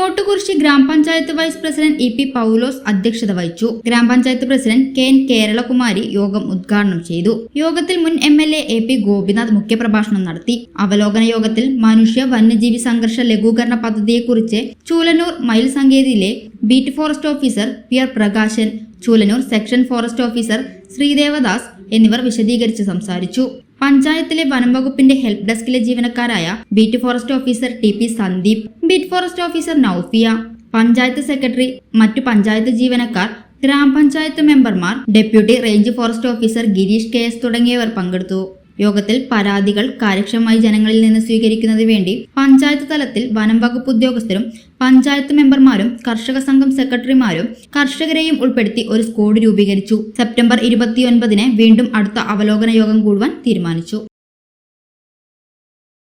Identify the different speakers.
Speaker 1: കോട്ടുകുറിശി ഗ്രാമപഞ്ചായത്ത് vice president E P Paulose അധ്യക്ഷത വഹിച്ചു. ഗ്രാമപഞ്ചായത്ത് പ്രസിഡന്റ് കെ എൻ കേരളകുമാരി യോഗം ഉദ്ഘാടനം ചെയ്തു. യോഗത്തിൽ മുൻ M L A P Gopinath മുഖ്യപ്രഭാഷണം നടത്തി. അവലോകന യോഗത്തിൽ മനുഷ്യ വന്യജീവി സംഘർഷ ലഘൂകരണ പദ്ധതിയെക്കുറിച്ച് ചൂലനൂർ മയിൽ സങ്കേതിയിലെ beat forest officer P R Prakashan Choolanur section forest officer Sreedevadas എന്നിവർ വിശദീകരിച്ച് സംസാരിച്ചു. പഞ്ചായത്തിലെ വനം വകുപ്പിന്റെ help ഡെസ്കിലെ ജീവനക്കാരായ beat forest officer T P Sandeep beat forest officer Noufiya panchayat secretary മറ്റു പഞ്ചായത്ത് ജീവനക്കാർ ഗ്രാമപഞ്ചായത്ത് മെമ്പർമാർ deputy range forest officer Girish K S തുടങ്ങിയവർ പങ്കെടുത്തു. യോഗത്തിൽ പരാതികൾ കാര്യക്ഷമമായി ജനങ്ങളിൽ നിന്ന് സ്വീകരിക്കുന്നതിന് വേണ്ടി പഞ്ചായത്ത് തലത്തിൽ വനം വകുപ്പ് ഉദ്യോഗസ്ഥരും പഞ്ചായത്ത് മെമ്പർമാരും കർഷക സംഘം സെക്രട്ടറിമാരും കർഷകരെയും ഉൾപ്പെടുത്തി ഒരു സ്ക്വാഡ് രൂപീകരിച്ചു. സെപ്റ്റംബർ ഇരുപത്തിയൊൻപതിന് വീണ്ടും അടുത്ത അവലോകന യോഗം കൂടുവാൻ തീരുമാനിച്ചു.